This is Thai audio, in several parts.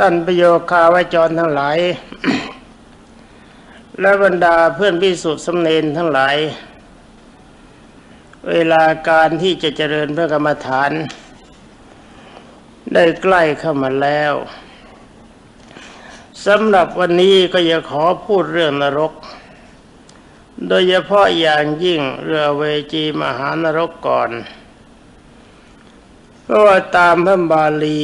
ท่านประโยคาวจรทั้งหลาย และบรรดาเพื่อนพิสุทธิสำเนนทั้งหลาย เวลาการที่จะเจริญพระกรรมฐาน ได้ใกล้เข้ามาแล้วสำหรับวันนี้ก็จะขอพูดเรื่องนรก โดยเฉพาะอย่างยิ่งเรือเวจีมหานรกก่อน เพราะว่าตามพระบาลี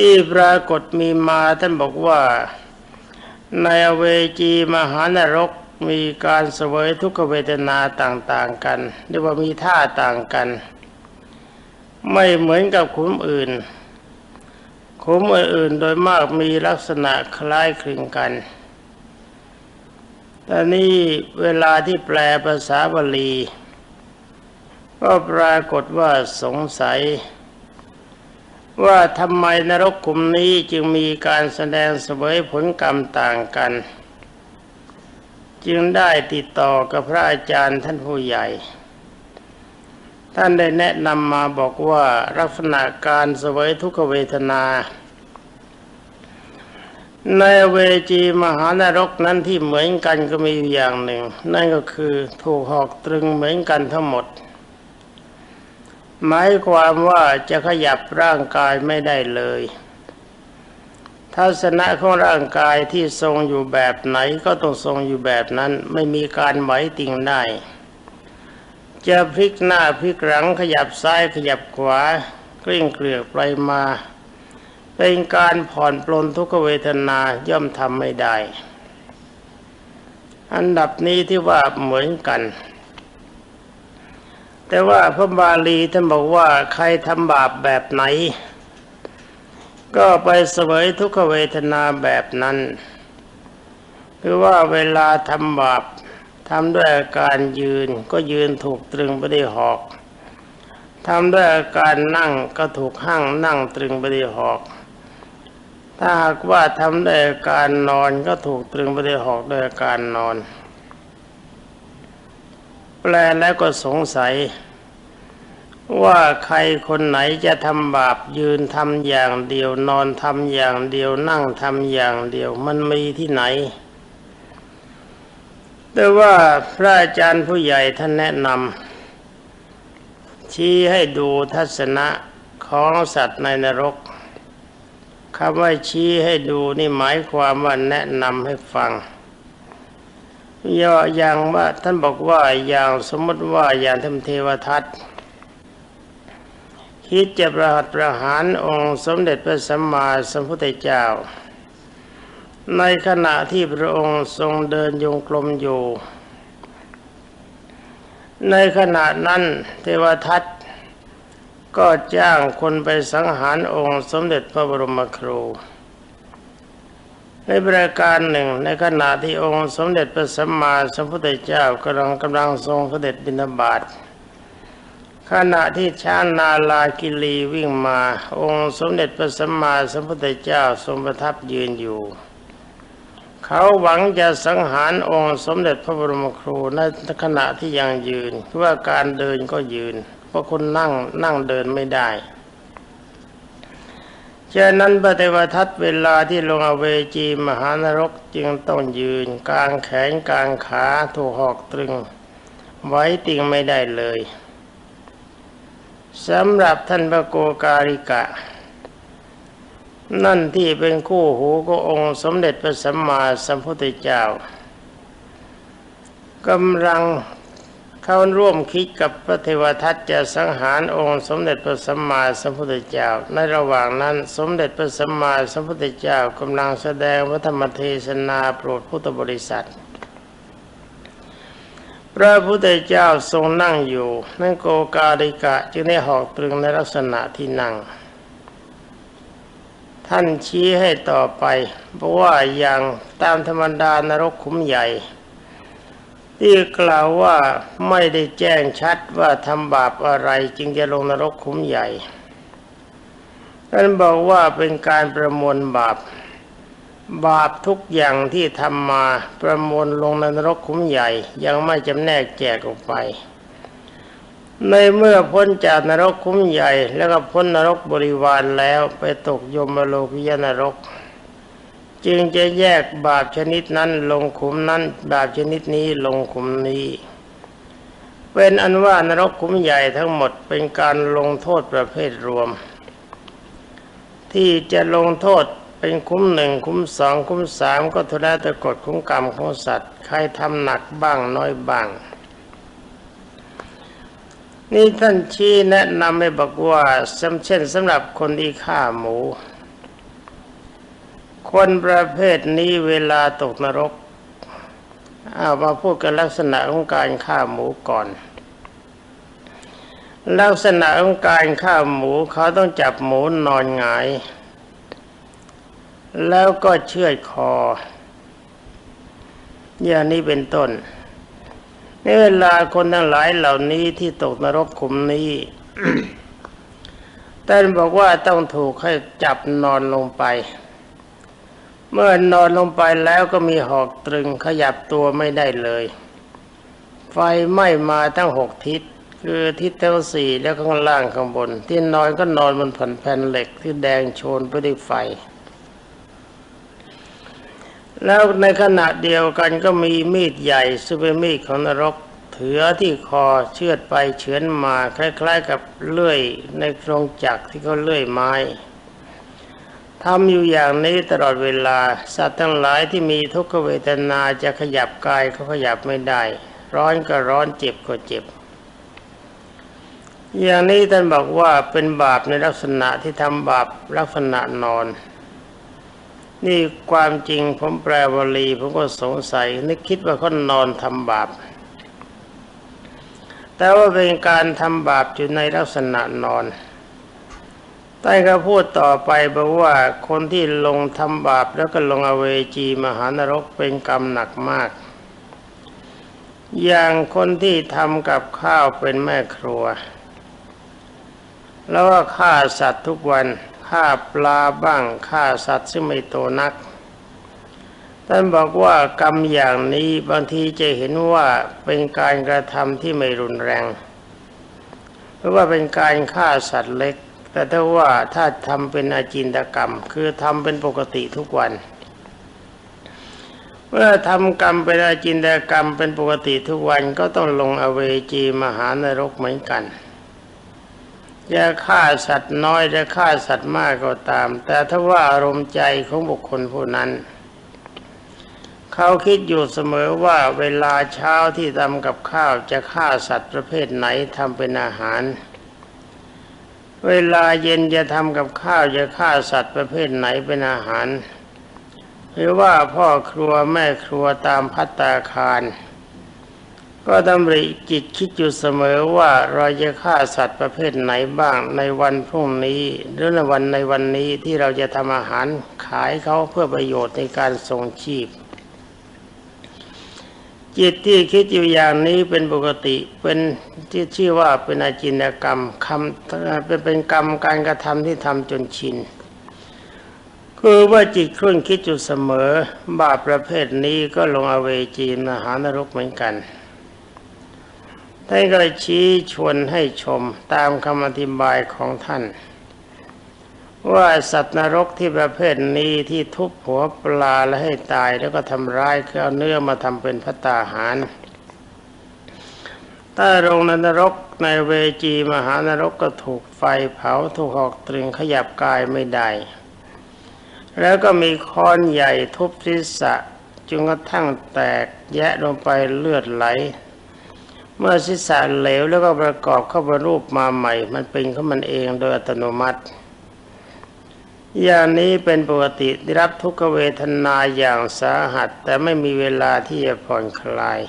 ที่ปรากฏมีมาท่านบอกว่าในเวจีมหานรกมีการเสวยทุกขเวทนาต่างๆกันเรียกว่ามีท่าต่างกัน ไม่เหมือนกับขุมอื่นขุมอื่นโดยมากมีลักษณะคล้ายคลึงกันแต่นี่เวลาที่แปลภาษาบาลี ก็ปรากฏว่าสงสัย ว่าทำไมนรกขุมนี้จึงมีการแสดงเสวยผลกรรมต่างกัน จึงได้ติดต่อกับพระอาจารย์ท่านผู้ใหญ่ ท่านได้แนะนำมาบอกว่าลักษณะการเสวยทุกขเวทนา ในเวจีมหานรกนั้นที่เหมือนกันก็มีอย่างหนึ่ง นั่นก็คือถูกหอกตรึงเหมือนกันทั้งหมด หมายความว่าจะขยับร่างกายไม่ได้เลยทัศนะของร่างกายที่ทรงอยู่แบบไหนก็ต้องทรงอยู่แบบนั้นไม่มีการไหวติงได้ จะพลิกหน้าพลิกหลังขยับซ้ายขยับขวากลิ้งเกลือกไปมา เป็นการผ่อนปลนทุกเวทนาย่อมทำไม่ได้ อันดับนี้ที่ว่าเหมือนกัน แต่ว่าพระบาลีท่านบอกว่าใครทำบาปแบบไหน ก็ไปเสวยทุกขเวทนาแบบนั้นคือว่าเวลาทำบาปทำด้วยอาการยืนก็ยืนถูกตรึงไปด้วยหอกทำด้วยอาการนั่งก็ถูกหั่งนั่งตรึงไปด้วยหอก ถ้าหากว่าทำด้วยอาการนอนก็ถูกตรึงไปด้วยหอกด้วยอาการนอน แปลแล้วก็สงสัย ว่าใครคนไหนจะทำบาปยืนทำอย่างเดียวนอนทำอย่างเดียวนั่งทำอย่างเดียวมันมีที่ไหน แต่ว่าพระอาจารย์ผู้ใหญ่ท่านแนะนำชี้ให้ดูทัศนะของสัตว์ในนรกคำว่าชี้ให้ดูนี่หมายความว่าแนะนำให้ฟัง ย่ออย่างว่าท่านบอกว่าอย่างสมมติว่าอย่างทำเทวทัตคิดจะประหัตประหารองค์สมเด็จพระสัมมาสัมพุทธเจ้า ในขณะที่พระองค์ทรงเดินยงกลมอยู่ ในขณะนั้นเทวทัตก็จ้างคนไปสังหารองค์สมเด็จพระบรมครู ในประการหนึ่งในขณะที่องค์สมเด็จพระสัมมาสัมพุทธเจ้ากำลังกำลังทรงเสด็จบิณฑบาตขณะที่ช้างนาลากิลีวิ่งมา องค์สมเด็จพระสัมมาสัมพุทธเจ้าทรงประทับยืนอยู่ เขาหวังจะสังหารองค์สมเด็จพระบรมครูในขณะที่ยังยืนเพราะว่าการเดินก็ยืน เพราะคนนั่งนั่งเดินไม่ได้ ฉะนั้นพระเทวทัตเวลาที่ลงอเวจีมหานรกจึงต้องยืนกลางแขนกลางขาถูกหอกตรึง ไว้ติงไม่ได้เลยสำหรับท่านพระโกการิกะ นั่นที่เป็นคู่หูก็องค์สมเด็จพระสัมมาสัมพุทธเจ้ากำลัง เขาร่วมคิดกับพระเทวทัตจะสังหารองค์สมเด็จพระสัมมาสัมพุทธเจ้า ในระหว่างนั้นสมเด็จพระสัมมาสัมพุทธเจ้ากำลังแสดงพระธรรมเทศนาโปรดพุทธบริษัท พระพุทธเจ้าทรงนั่งอยู่ นั่นโกกาลิกะจึงได้หอกตรึงในลักษณะที่นั่ง ท่านชี้ให้ต่อไปเพราะว่าอย่างตามธรรมดานรกขุมใหญ่ ที่กล่าวว่าไม่ได้แจ้งชัดว่าทำบาปอะไรจึงจะลงนรกขุมใหญ่ท่านบอกว่าเป็นการประมวลบาป บาปทุกอย่างที่ทำมาประมวลลงในนรกขุมใหญ่ ยังไม่จำแนกแจกออกไป ในเมื่อพ้นจากนรกคุ้มใหญ่ แล้วก็พ้นนรกบริวารแล้วไปตกยมโลกิยนรก จึงจะแยกบาปชนิดนั้นลงขุมนั้น บาปชนิดนี้ลงขุมนี้เป็นอันว่านรกขุมใหญ่ทั้งหมดเป็นการลงโทษประเภทรวม ที่จะลงโทษเป็นคุ้มหนึ่งคุ้มสองคุ้มสามก็ทุแล้วแต่กฎคุ้มกรรมของสัตว์ ใครทำหนักบ้างน้อยบ้าง นี่ท่านชี้แนะนำให้บอกว่าสำเช่นสำหรับคนที่ฆ่าหมู คนประเภทนี้เวลาตกนรกเอามาพูดกันลักษณะของการฆ่าหมูก่อน ลักษณะของการฆ่าหมูเขาต้องจับหมูนอนหงาย แล้วก็เชือดคอ อย่างนี้เป็นต้นในเวลาคนทั้งหลายเหล่านี้ที่ตกนรกขุมนี้ท่านบอกว่าต้องถูกให้จับนอนลงไป เมื่อนอนลงไปแล้วก็มีหอกตรึงขยับตัวไม่ได้เลย ไฟไหม้มาทั้งหกทิศ คือทิศทั้งสี่แล้วข้างล่างข้างบน ที่นอนก็นอนบนแผ่นแผ่นเหล็กที่แดงโชนไปด้วยไฟ แล้วในขณะเดียวกันก็มีมีดใหญ่ซึ่งเป็นมีดของนรกถือที่คอเชือดไปเฉือนมาคล้าย ๆ กับเลื่อยในโครงจักรที่เขาเลื่อยไม้ ทำอยู่อย่างนี้ตลอดเวลา สัตว์ทั้งหลายที่มีทุกขเวทนาจะขยับกายเขาขยับไม่ได้ ร้อนก็ร้อนเจ็บก็เจ็บ อย่างนี้ท่านบอกว่าเป็นบาปในลักษณะที่ทำบาปลักษณะนอน นี่ความจริงผมแปลวลีผมก็สงสัย นึกคิดว่าเขานอนทำบาป แต่ว่าเป็นการทำบาปอยู่ในลักษณะนอน ใต้ก็พูดต่อไปบอกว่าคนที่ลงทำบาปแล้วก็ลงอเวจีมหานรกเป็นกรรมหนักมาก อย่างคนที่ทำกับข้าวเป็นแม่ครัว แล้วก็ฆ่าสัตว์ทุกวันฆ่าปลาบ้างฆ่าสัตว์ซึ่งไม่โตนักท่านบอกว่ากรรมอย่างนี้บางทีจะเห็นว่าเป็นการกระทำที่ไม่รุนแรง เพราะว่าเป็นการฆ่าสัตว์เล็ก แต่ถ้าว่าถ้าทำเป็นอาจินตกรรม คือทำเป็นปกติทุกวัน เมื่อทำกรรมเป็นอาจินตกรรมเป็นปกติทุกวันก็ต้องลงอเวจีมหานรกเหมือนกันจะฆ่าสัตว์น้อยจะฆ่าสัตว์มากก็ตาม แต่ถ้าว่าอารมณ์ใจของบุคคลผู้นั้น เขาคิดอยู่เสมอว่าเวลาเช้าที่ทำกับข้าวจะฆ่าสัตว์ประเภทไหนทำเป็นอาหาร เวลาเย็นจะทำกับข้าวจะฆ่าสัตว์ประเภทไหนเป็นอาหาร หรือว่าพ่อครัวแม่ครัวตามพัตตาคาร ก็ดำริจิตคิดอยู่เสมอว่าเราจะฆ่าสัตว์ประเภทไหนบ้างในวันพรุ่งนี้ หรือในวันในวันนี้ที่เราจะทำอาหารขายเขาเพื่อประโยชน์ในการส่งชีพ จิตที่คิดอยู่อย่างนี้เป็นปกติเป็นที่ชื่อว่าเป็นอาจินกรรมคำเป็นเป็นกรรมการกระทำที่ทำจนชิน คือว่าจิตครุ่นคิดอยู่เสมอ บาปประเภทนี้ก็ลงอเวจีมหานรกเหมือนกันท่านก็ชี้ชวนให้ชมตามคำอธิบายของท่าน ว่าสัตว์นรกที่ประเภทนี้ที่ทุบหัวปลาและให้ตายแล้วก็ทำร้ายคือเอาเนื้อมาทำเป็นพัตตาหาร ถ้าลงในนรกในเวจีมหานรกก็ถูกไฟเผาถูกหอกตรึงขยับกายไม่ได้ แล้วก็มีค้อนใหญ่ทุบศีรษะจนกระทั่งแตกแยะลงไปเลือดไหล เมื่อศีรษะเหลวแล้วก็ประกอบเข้าไปรูปมาใหม่ มันเป็นของมันเองโดยอัตโนมัติ อย่างนี้เป็นปกติได้รับทุกขเวทนาอย่างสาหัส แต่ไม่มีเวลาที่จะผ่อนคลาย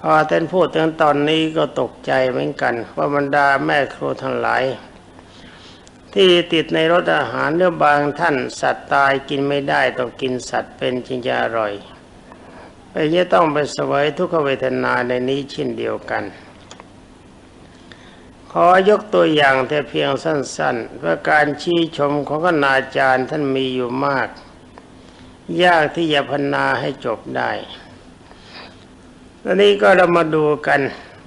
พอท่านพูดถึงตอนนี้ก็ตกใจเหมือนกัน ว่าบรรดาแม่ครูทั้งหลาย ที่ติดในรถอาหารเรื่องบางท่านสัตว์ตายกินไม่ได้ต้องกินสัตว์เป็นจึงจะอร่อยไปจะต้องไปสวยทุกขเวทนาในนี้เช่นเดียวกัน ขอยกตัวอย่างแต่เพียงสั้นๆว่าการชี้ชมของคณาจารย์ท่านมีอยู่มาก ยากที่จะพรรณนาให้จบได้ตอนนี้ก็เรามาดูกัน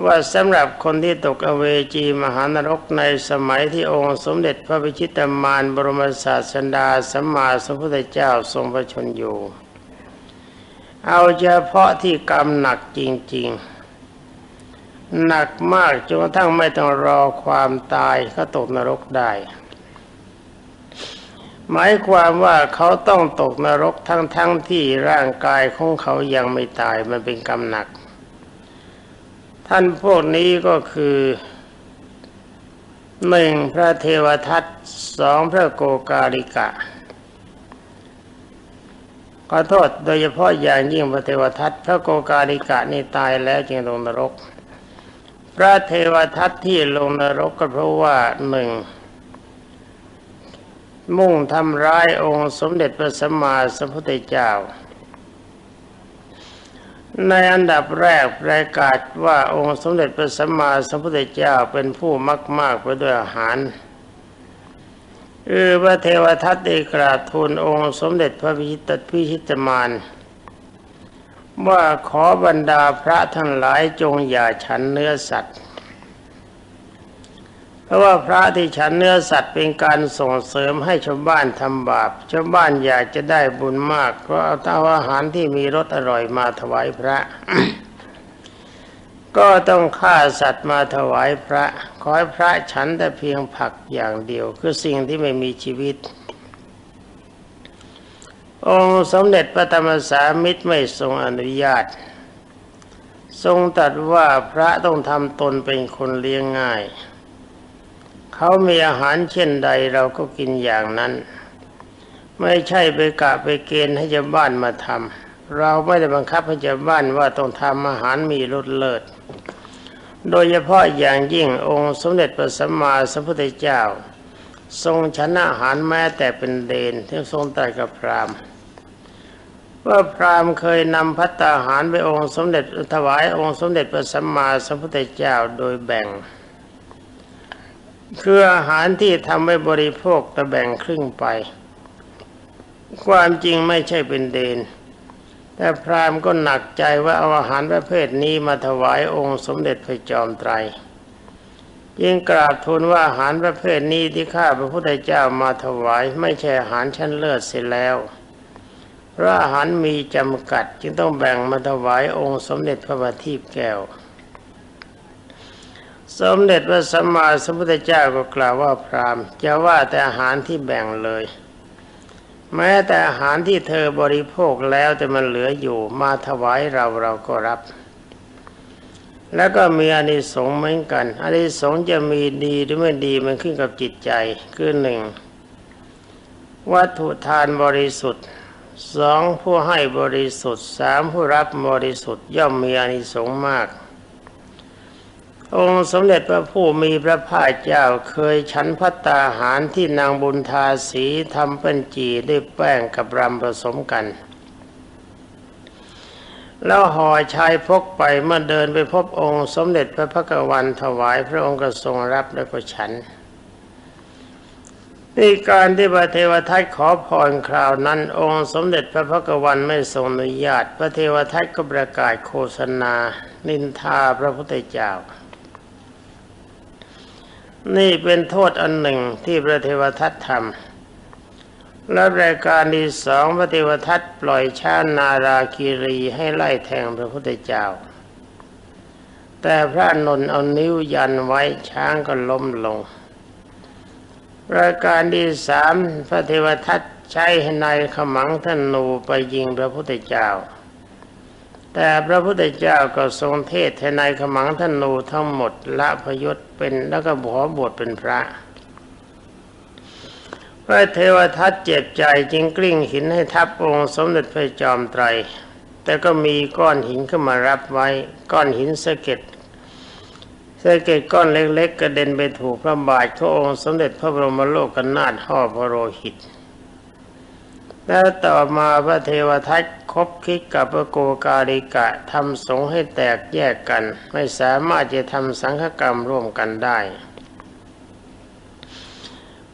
ว่าสำหรับคนที่ตกอเวจีมหานรกในสมัยที่องค์สมเด็จพระพิชิตมารบรมศาสดาสัมมาสัมพุทธเจ้าทรงพระชนอยู่ เอาเฉพาะที่กรรมหนักจริง ๆ หนักมากจนกระทั่งไม่ต้องรอความตายก็ตกนรกได้ หมายความว่าเขาต้องตกนรกทั้งๆทที่ร่างกายของเขายังไม่ตายมันเป็นกรรมหนัก ท่านพวกนี้ก็คือหนึ่งพระเทวทัตสองพระโกกาลิกะขอโทษโดยเฉพาะอย่างยิ่งพระเทวทัตพระโกกาลิกะนี่ตายแล้วจึงลงนรก พระเทวทัตที่ลงนรกก็เพราะว่าหนึ่งมุ่งทำร้ายองค์สมเด็จพระสัมมาสัมพุทธเจ้า ในอันดับแรกประกาศว่าองค์สมเด็จพระสัมมาสัมพุทธเจ้าเป็นผู้มากมากไปด้วยอาหารเออพระเทวทัตได้กราบทูลองค์สมเด็จพระพิชิตพิชิตมาร ว่าขอบรรดาพระทั้งหลายจงอย่าฉันเนื้อสัตว์ เพราะว่าพระที่ฉันเนื้อสัตว์เป็นการส่งเสริมให้ชาวบ้านทำบาปชาวบ้านอยากจะได้บุญมากก็เอาเต้าอาหารที่มีรสอร่อยมาถวายพระ ก็ต้องฆ่าสัตว์มาถวายพระ ขอให้พระฉันแต่เพียงผักอย่างเดียว คือสิ่งที่ไม่มีชีวิต องค์สมเด็จพระธรรมสามิตรไม่ทรงอนุญาต ทรงตรัสว่าพระต้องทำตนเป็นคนเลี้ยงง่าย เขามีอาหารเช่นใดเราก็กินอย่างนั้น ไม่ใช่ไปกะไปเกณฑ์ให้ชาวบ้านมาทำเราไม่ได้บังคับให้ชาวบ้านว่าต้องทำอาหารมีรสเลิศโดยเฉพาะอย่างยิ่งองค์สมเด็จพระสัมมาสัมพุทธเจ้า ทรงฉันอาหารแม้แต่เป็นเดนที่ทรงตรัสกับพราหมณ์ว่าพราหมณ์เคยนำพัตตาหารไปองค์สมเด็จถวายองค์สมเด็จพระสัมมาสัมพุทธเจ้าโดยแบ่ง คืออาหารที่ทำไว้บริโภคแต่แบ่งครึ่งไป ความจริงไม่ใช่เป็นเดน แต่พราหมณ์ก็หนักใจว่าเอาอาหารประเภทนี้มาถวายองค์สมเด็จพระจอมไตร ยิ่งกราบทูลว่าอาหารประเภทนี้ที่ข้าพระพุทธเจ้ามาถวาย ไม่ใช่อาหารชั้นเลิศเสียแล้วเพราะอาหารมีจำกัดจึงต้องแบ่งมาถวายองค์สมเด็จพระบัณฑิตแก้ว สมเด็จพระสัมมาสัมพุทธเจ้าก็กล่าวว่าพราหมณ์จะว่าแต่อาหารที่แบ่งเลย แม้แต่อาหารที่เธอบริโภคแล้วแต่มันเหลืออยู่มาถวายเราเราก็รับ แล้วก็มีอานิสงส์เหมือนกันอานิสงส์จะมีดีหรือไม่ดีมันขึ้นกับจิตใจคือหนึ่งวัตถุทานบริสุทธิ์สองผู้ให้บริสุทธิ์สามผู้รับบริสุทธิ์ย่อมมีอานิสงส์มาก องค์สมเด็จพระผู้มีพระภาคเจ้าเคยฉันพัตตาหารที่นางบุญทาสีทำเป็นจีด้วยแป้งกับรำผสมกัน แล้วห่อชายพกไปเมื่อเดินไปพบองค์สมเด็จพระพักวันถวายพระองค์ก็ทรงรับแล้วก็ฉันนี่การที่พระเทวทัตขอพรคราวนั้น องค์สมเด็จพระพักวันไม่ทรงอนุญาต พระเทวทัตก็ประกาศโฆษณา นินทาพระพุทธเจ้า นี่เป็นโทษอันหนึ่งที่พระเทวทัตทำ และรายการที่สองพระเทวทัตปล่อยช้านาราคีรีให้ไล่แทงพระพุทธเจ้า แต่พระนนท์เอานิ้วยันไว้ช้างก็ล้มลง รายการที่สามพระเทวทัตใช้ในายขมังธนูไปยิงพระพุทธเจ้า แต่พระพุทธเจ้าก็ทรงเทศให้นายขมังธนูทั้งหมดละพยศเป็นแล้วก็ขอบวชเป็นพระ พระเทวทัตเจ็บใจจึงกลิ้งหินให้ทับองค์สมเด็จพระจอมไตร แต่ก็มีก้อนหินขึ้นมารับไว้ ก้อนหินสะเก็ดสะเก็ดก้อนเล็ก ๆ กระเด็นไปถูกพระบาทขององค์สมเด็จพระบรมโลกนาถห่อพระโลหิต แล้วต่อมาพระเทวทัตคบคิดกับพระโกกาลิกะทำสงให้แตกแยกกัน ไม่สามารถจะทำสังฆกรรมร่วมกันได้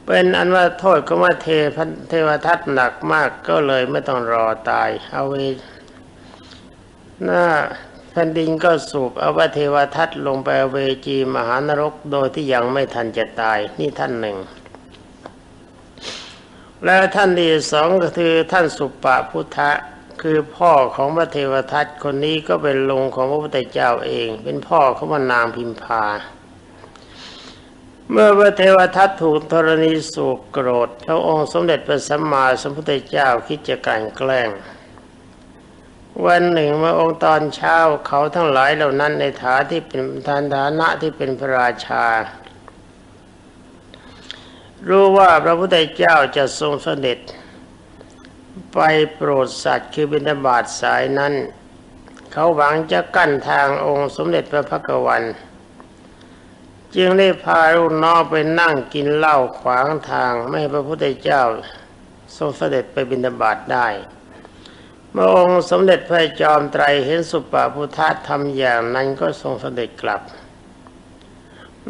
เป็นอันว่าโทษก็ว่าเทพเทวทัตหนักมากก็เลยไม่ต้องรอตายเอาไว้หน้าแผ่นดินก็สูบเอาพระเทวทัตลงไปเวจีมหานรกโดยที่ยังไม่ทันจะตายนี่ท่านหนึ่ง และท่านที่สองก็คือท่านสุปะพุทธะคือพ่อของพระเทวทัตคนนี้ก็เป็นลุงของพระพุทธเจ้าเอง เป็นพ่อของพระนางพิมพา เมื่อพระเทวทัตถูกธรณีสูบโกรธพระองค์สมเด็จพระสัมมาสัมพุทธเจ้าคิดจะกลั่นแกล้ง วันหนึ่งเมื่อองค์ตอนเช้าเขาทั้งหลายเหล่านั้นในฐาที่เป็นทานฐานะที่เป็นพระราชา รู้ว่าพระพุทธเจ้าจะทรงเสด็จ ไปโปรดสัตว์คือบิณฑบาตสายนั้น เขาหวังจะกั้นทางองค์สมเด็จพระพักวัน จึงได้พาลูกน้องไปนั่งกินเหล้าขวางทาง ไม่ให้พระพุทธเจ้าทรงเสด็จไปบิณฑบาตได้เมื่อองค์สมเด็จพระจอมไตรเห็นสุปาพุทธะทำอย่างนั้นก็ทรงเสด็จกลับ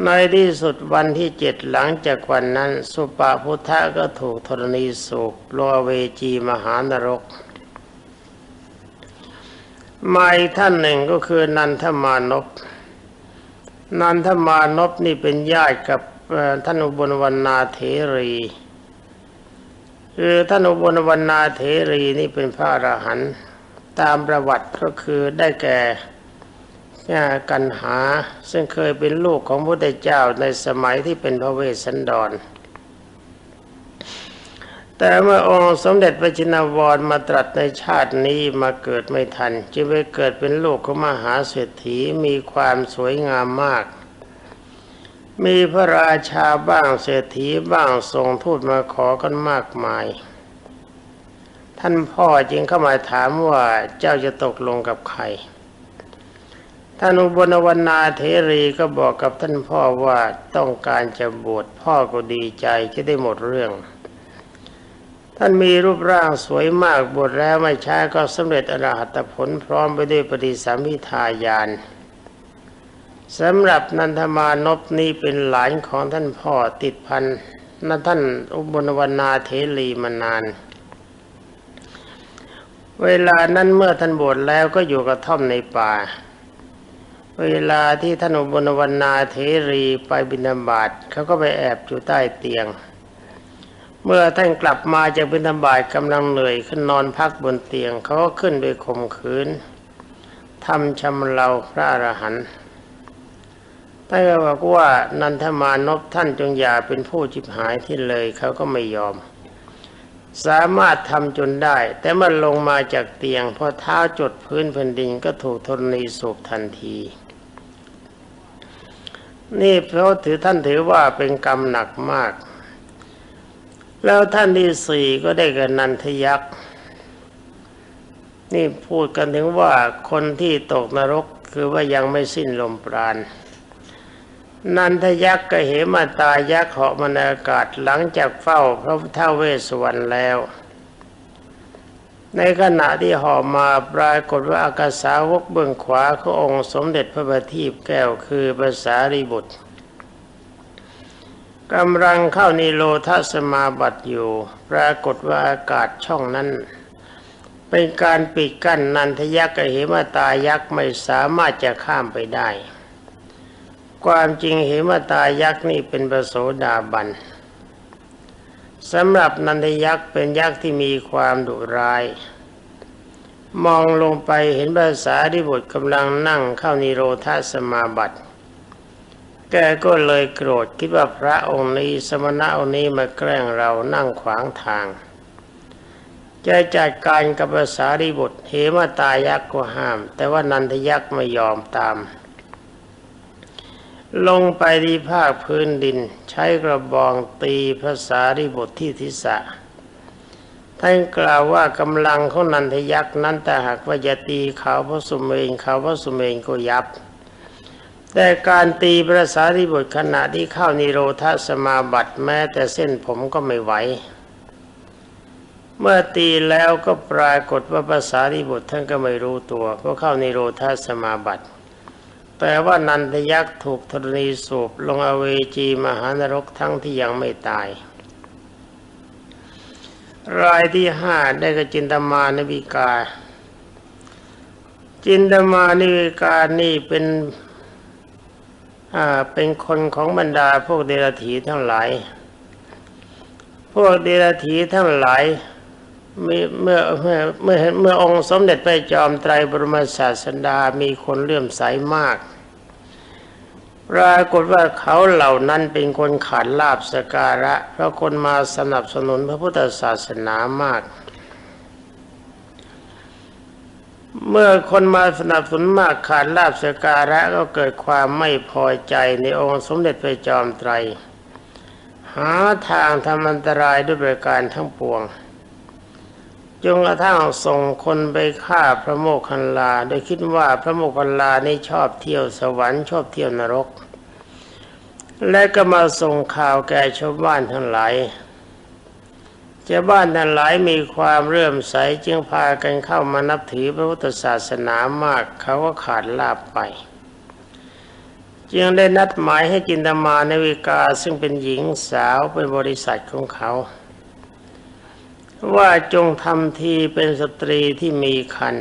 ในที่สุดวันที่เจ็ดหลังจากวันนั้น สุปาพุทธะก็ถูกธรณีสูบลงอเวจีมหานรกมาอีกท่านหนึ่งก็คือนันทมานพ นันทมานพนี่เป็นญาติกับท่านอุบลวรรณาเถรีคือท่านอุบลวรรณาเถรีนี่เป็นพระอรหันต์ตามประวัติก็คือได้แก่กันหา ซึ่งเคยเป็นลูกของพระพุทธเจ้าในสมัยที่เป็นพระเวสสันดร แต่เมื่อองค์สมเด็จพระจินวรมาตรัสในชาตินี้มาเกิดไม่ทันจึงไปเกิดเป็นลูกของมหาเศรษฐีมีความสวยงามมาก มีพระราชาบ้างเศรษฐีบ้างส่งทูตมาขอกันมากมาย ท่านพ่อจึงเข้ามาถามว่าเจ้าจะตกลงกับใครท่านอุบลวรรณาเทรีก็บอกกับท่านพ่อว่าต้องการจะบวชพ่อก็ดีใจจะได้หมดเรื่อง ท่านมีรูปร่างสวยมากบวชแล้วไม่ช้าก็สำเร็จอรหัตผลพร้อมไปด้วยปฏิสัมพิทายานสำหรับนันทมานพนี้เป็นหลานของท่านพ่อติดพันนั่นท่านอุบลวรรณาเทรีมานาน เวลานั้นเมื่อท่านบวชแล้วก็อยู่กระท่อมในป่า เวลาที่ท่านอุบลวรรณาเทรีไปบิณฑบาตเขาก็ไปแอบอยู่ใต้เตียง เมื่อท่านกลับมาจากบิณฑบาตกำลังเหนื่อยขึ้นนอนพักบนเตียงเขาก็ขึ้นไปข่มขืนทำชำเราพระอรหันต์ท่านก็บอกว่านันทมานพท่านจงอย่าเป็นผู้จิบหายที่เลยเขาก็ไม่ยอม สามารถทำจนได้ แต่มื่อลงมาจากเตียงพอเท้าจดพื้นแผ่นดินก็ถูกธรณีสูบทันที นี่เพราะถือท่านถือว่าเป็นกรรมหนักมาก แล้วท่านที่สี่ก็ได้กับนันทยักษ์ นี่พูดกันถึงว่าคนที่ตกนรกคือว่ายังไม่สิ้นลมปราณ นันทยักษ์ก็เหมาตายักษ์เหาะมาในอากาศหลังจากเฝ้าพระพุทธเวสวรรณแล้ว ในขณะที่เหาะมาปรากฏว่าอากาสาวกเบื้องขวาขององค์สมเด็จพระบัณฑิตแก้วคือภาษารีบุตร กำลังเข้านิโรธสมาบัติอยู่ ปรากฏว่าอากาศช่องนั้น เป็นการปิดกั้นนันทยักษ์กับเหมตายักษ์ไม่สามารถจะข้ามไปได้ ความจริงเหมตายักษ์นี่เป็นประโสดาบันสำหรับนันทยักษ์เป็นยักษ์ที่มีความดุร้าย มองลงไปเห็นภาษาที่บทกำลังนั่งเข้านิโรธาสมาบัติ แกก็เลยโกรธคิดว่าพระองค์นี้สมณะองค์นี้มาแกล้งเรานั่งขวางทางจะจัดการกับภาษาริบุตรเหมาตายักษ์ก็ห้าม แต่ว่านันทยักษ์ไม่ยอมตาม ลงไปที่ภาคพื้นดิน ใช้กระบองตีภาษาริบุตรที่ทิศะท่านกล่าวว่ากำลังของนันทยักษ์นั้นแต่หากว่าจะตีเขาพระสุเมนเขาพระสุเมนก็ยับ แต่การตีภาษาริบุตรขณะที่เข้านิโรธาสมาบัติแม้แต่เส้นผมก็ไม่ไหว เมื่อตีแล้วก็ปรากฏว่าภาษาริบุตรท่านก็ไม่รู้ตัว ก็เข้านิโรธาสมาบัติ แต่ว่านันทยักษ์ถูกธรณีสูบลงอเวจีมหานรกทั้งที่ยังไม่ตาย รายที่ห้าได้กบจินตมานวิกา จินตมานิวิกานี่เป็น เป็นคนของบรรดาพวกเดรัจฉีทั้งหลาย พวกเดรัจฉีทั้งหลายเมื่อเมื่อเมื่อเมื่อองค์สมเด็จพระจอมไตรบรมศาสดามีคนเลื่อมใสมาก ปรากฏว่าเขาเหล่านั้นเป็นคนขาดลาบสการะ เพราะคนมาสนับสนุนพระพุทธศาสนามาก เมื่อคนมาสนับสนุนมากขาดลาบสการะก็เกิดความไม่พอใจในองค์สมเด็จพระจอมไตร หาทางทำอันตรายด้วยประการทั้งปวงจนกระทั่งส่งคนไปฆ่าพระโมคคัลลา โดยคิดว่าพระโมคคัลลานี่ชอบเที่ยวสวรรค์ชอบเที่ยวนรก และก็มาส่งข่าวแก่ชาวบ้านทั้งหลาย ชาบ้านทั้งหลายมีความเรื่มใสจึงพากันเข้ามานับถือพระพุทธศาสนามาก เขาก็ขาดลาบไป จึงได้นัดหมายให้จินตมาในวิกาซึ่งเป็นหญิงสาวเป็นบริษัทของเขา ว่าจงทำทีเป็นสตรีที่มีคัน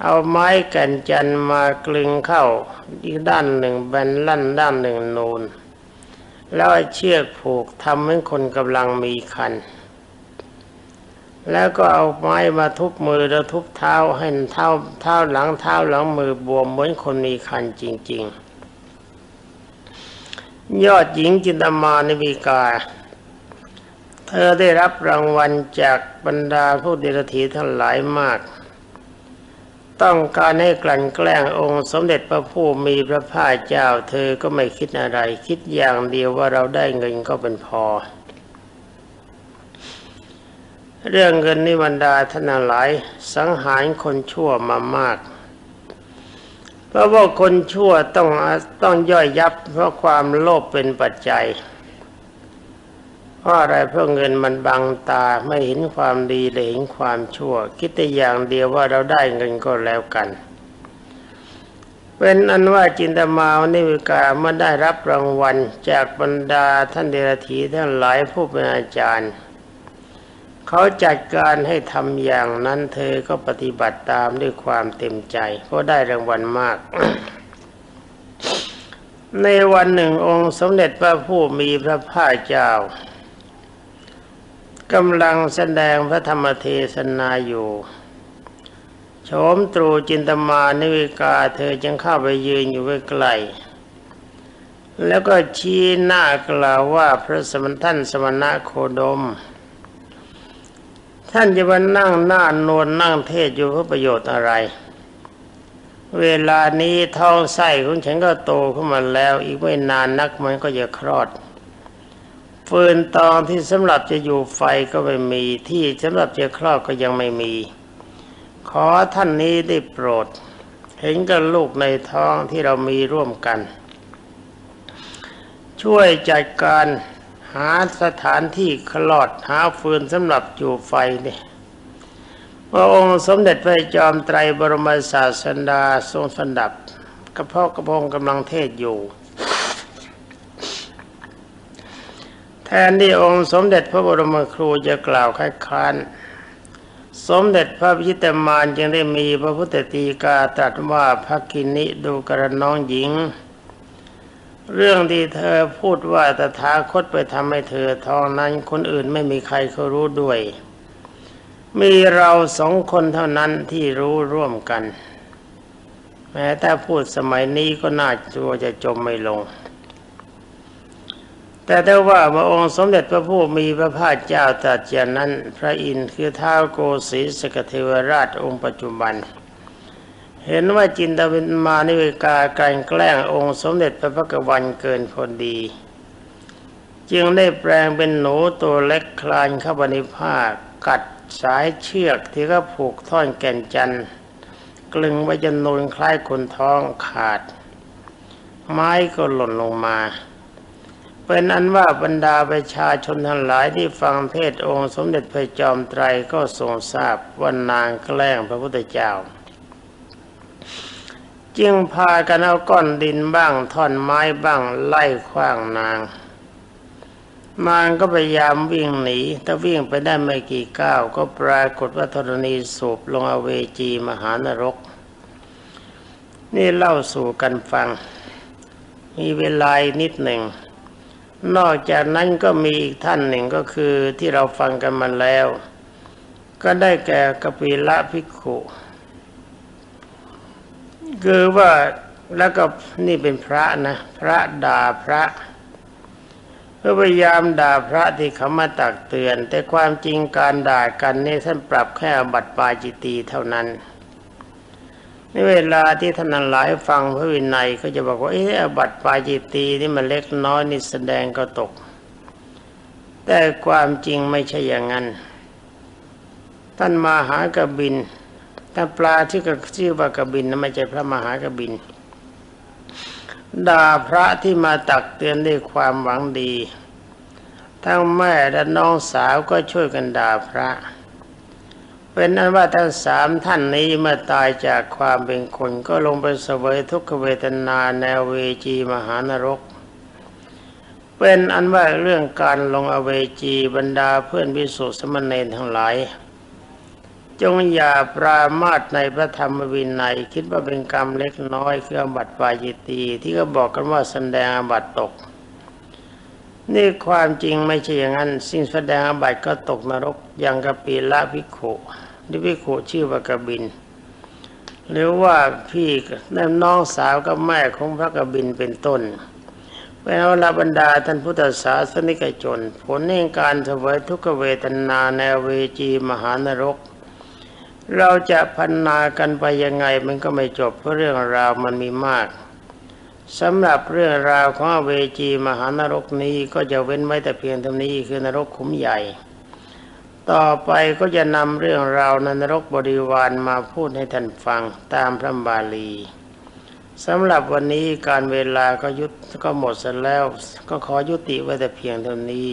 เอาไม้แก่นจันมากลึงเข้าอีกด้านหนึ่งแบนลั่นด้านหนึ่งนูน แล้วเชือกผูกทำเหมือนคนกำลังมีคัน แล้วก็เอาไม้มาทุบมือแล้วทุบเท้าให้เท้าเท้าหลังเท้าหลังมือบวมเหมือนคนมีคันจริง ๆ ยอดหญิงจินตมานิวิกา เธอได้รับรางวัลจากบรรดาผู้เดรัจฉีทั้งหลายมาก ต้องการให้กลั่นแกล้งองค์สมเด็จพระผู้มีพระภาคเจ้าเธอก็ไม่คิดอะไร คิดอย่างเดียวว่าเราได้เงินก็เป็นพอ เรื่องเงินนิบรรดาท่านหลายสังหารคนชั่วมามาก เพราะว่าคนชั่วต้องต้องย่อยยับเพราะความโลภเป็นปัจจัย เพราะอะไรเพราะเงินมันบังตาไม่เห็นความดีเลยเห็นความชั่ว คิดแต่อย่างเดียวว่าเราได้เงินก็แล้วกันเป็นอันว่าจินตมาวนิวิกาเมื่อได้รับรางวัลจากบรรดาท่านเดรัจฉีทั้งหลายผู้เป็นอาจารย์ เขาจัดการให้ทำอย่างนั้นเธอก็ปฏิบัติตามด้วยความเต็มใจ เพราะได้รางวัลมาก ในวันหนึ่งองค์สมเด็จพระผู้มีพระภาคเจ้า กำลังแสดงพระธรรมเทศนาอยู่โฉมตรูจินตมานิวิกาเธอจึงเข้าไปยืนอยู่ใกล้แล้วก็ชี้หน้ากล่าวว่าพระสมณท่านสมณะโคดม ท่านจะมานั่งหน้านวลนั่งเทศอยู่เพื่อประโยชน์อะไร เวลานี้ท้องไส้ของฉันก็โตขึ้นมาแล้ว อีกไม่นานนักมันก็จะคลอด ฟืนตองที่สำหรับจะอยู่ไฟก็ไม่มี ที่สำหรับจะคลอดก็ยังไม่มี ขอท่านนี้ได้โปรด เห็นกับลูกในท้องที่เรามีร่วมกัน ช่วยจัดการหาสถานที่คลอดหาฟืนสำหรับจูไฟนี่พระองค์สมเด็จพระจอมไตรบรมศาสดาทรงสดับกระเพาะกระพงกำลังเทศอยู่ แท นที่องค์สมเด็จพระบรมครูจะกล่าวคัดค้านสมเด็จพระพิชิตมารจึงได้มีพระพุทธตีกาตรัสว่าพระกินิดูกระน้องหญิง เรื่องที่เธอพูดว่าตถาคตไปทำให้เธอท้องนั้นคนอื่นไม่มีใครเขารู้ด้วย มีเราสองคนเท่านั้นที่รู้ร่วมกัน แม้แต่พูดสมัยนี้ก็น่าจัวจะจมไม่ลง แต่ถ้าว่าพระองค์สมเด็จพระผู้มีพระภาคเจ้าตรัสอย่างนั้น พระอินทร์คือท้าวโกสีสกเทวราชองค์ปัจจุบัน เห็นว่าจินตวินมานิเวกาการแกล้งองค์สมเด็จพระพักวันเกินพอดี จึงได้แปลงเป็นหนูตัวเล็กคลานเข้าไปในผ้ากัดสายเชือกที่เขาผูกท่อนแก่นจันทร์กลึงไว้จนนูนคล้ายคนท้องขาด ไม้ก็หล่นลงมา เป็นอันว่าบรรดาประชาชนทั้งหลายที่ฟังเทศองค์สมเด็จพระจอมไตรก็ทรงทราบว่านางแกล้งพระพุทธเจ้า จึงพากันเอาก้อนดินบ้างท่อนไม้บ้างไล่ขว้างนางมารก็พยายามวิ่งหนีถ้าวิ่งไปได้ไม่กี่ก้าว ก็ปรากฏว่าธรณีสูบลงอเวจีมหานรก นี่เล่าสู่กันฟัง มีเวลานิดหนึ่ง นอกจากนั้นก็มีอีกท่านหนึ่งก็คือที่เราฟังกันมาแล้ว ก็ได้แก่กปิละภิกขุคือว่าแล้วก็นี่เป็นพระนะ พระด่าพระก็พยายามด่าพระที่เขามาตักเตือน แต่ความจริงการด่ากันนี่ท่านปรับแค่บัตรปาจิตีเท่านั้น ในเวลาที่ท่านหลายฟังพระวินัยก็จะบอกว่าเออบัตรปาจิตีนี่มันเล็กน้อยนี่แสดงก็ตก แต่ความจริงไม่ใช่อย่างนั้น ท่านมหากบินถ้าปลาที่กชื่อว่ากบินนั้นไม่ใช่พระมหากบินด่าพระที่มาตักเตือนด้วยความหวังดี ทั้งแม่และน้องสาวก็ช่วยกันด่าพระ เป็นนั้นว่าทั้งสามท่านนี้เมื่อตายจากความเป็นคนก็ลงไปเสวยทุกขเวทนาแนวเวจีมหานรก เป็นอันว่าเรื่องการลงอเวจีบรรดาเพื่อนวิสุทธิสมณเณรทั้งหลาย จงอย่าปรามาสในพระธรรมวินัยคิดว่าเป็นกรรมเล็กน้อยคืออบัติปาจิตีที่ก็บอกกันว่าแสดงอบัติตกนี่ความจริงไม่ใช่อย่างนั้น สิ่งแสดงอบัติก็ตกนรกอย่างกะปีละพิโขนี่พิโขชื่อว่ากบิน หรือว่าพี่น้องสาวกับแม่ของพระกบินเป็นต้นเป็นอลาบรรดาท่านพุทธศาสนิกชน ผลแห่งการเสวยทุกเวทนาในเวจีมหานรก เราจะพันนากันไปยังไงมันก็ไม่จบเพราะเรื่องราวมันมีมากสำหรับเรื่องราวของเวจีมหานรกนี้ก็จะเว้นไว้แต่เพียงเท่านี้คือนรกขุมใหญ่ ต่อไปก็จะนำเรื่องราวในนรกบริวารมาพูดให้ท่านฟังตามพระบาลีสำหรับวันนี้การเวลาก็ยุตก็หมดเสร็จแล้ว ก็ขอยุติไว้แต่เพียงเท่านี้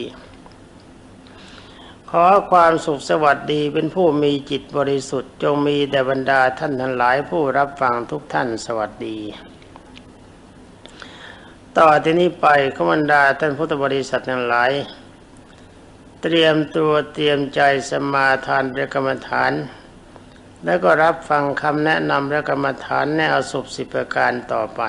ขอความสุขสวัสดีเป็นผู้มีจิตบริสุทธิ์ จงมีแด่บรรดาท่านทั้งหลายผู้รับฟังทุกท่านสวัสดีต่อที่นี้ไปขบรรดาท่านพุทธบริษัททั้งหลาย เตรียมตัวเตรียมใจสมาทานพระกรรมฐาน แล้วก็รับฟังคำแนะนำพระกรรมฐานแนวสุบสิบประการต่อไป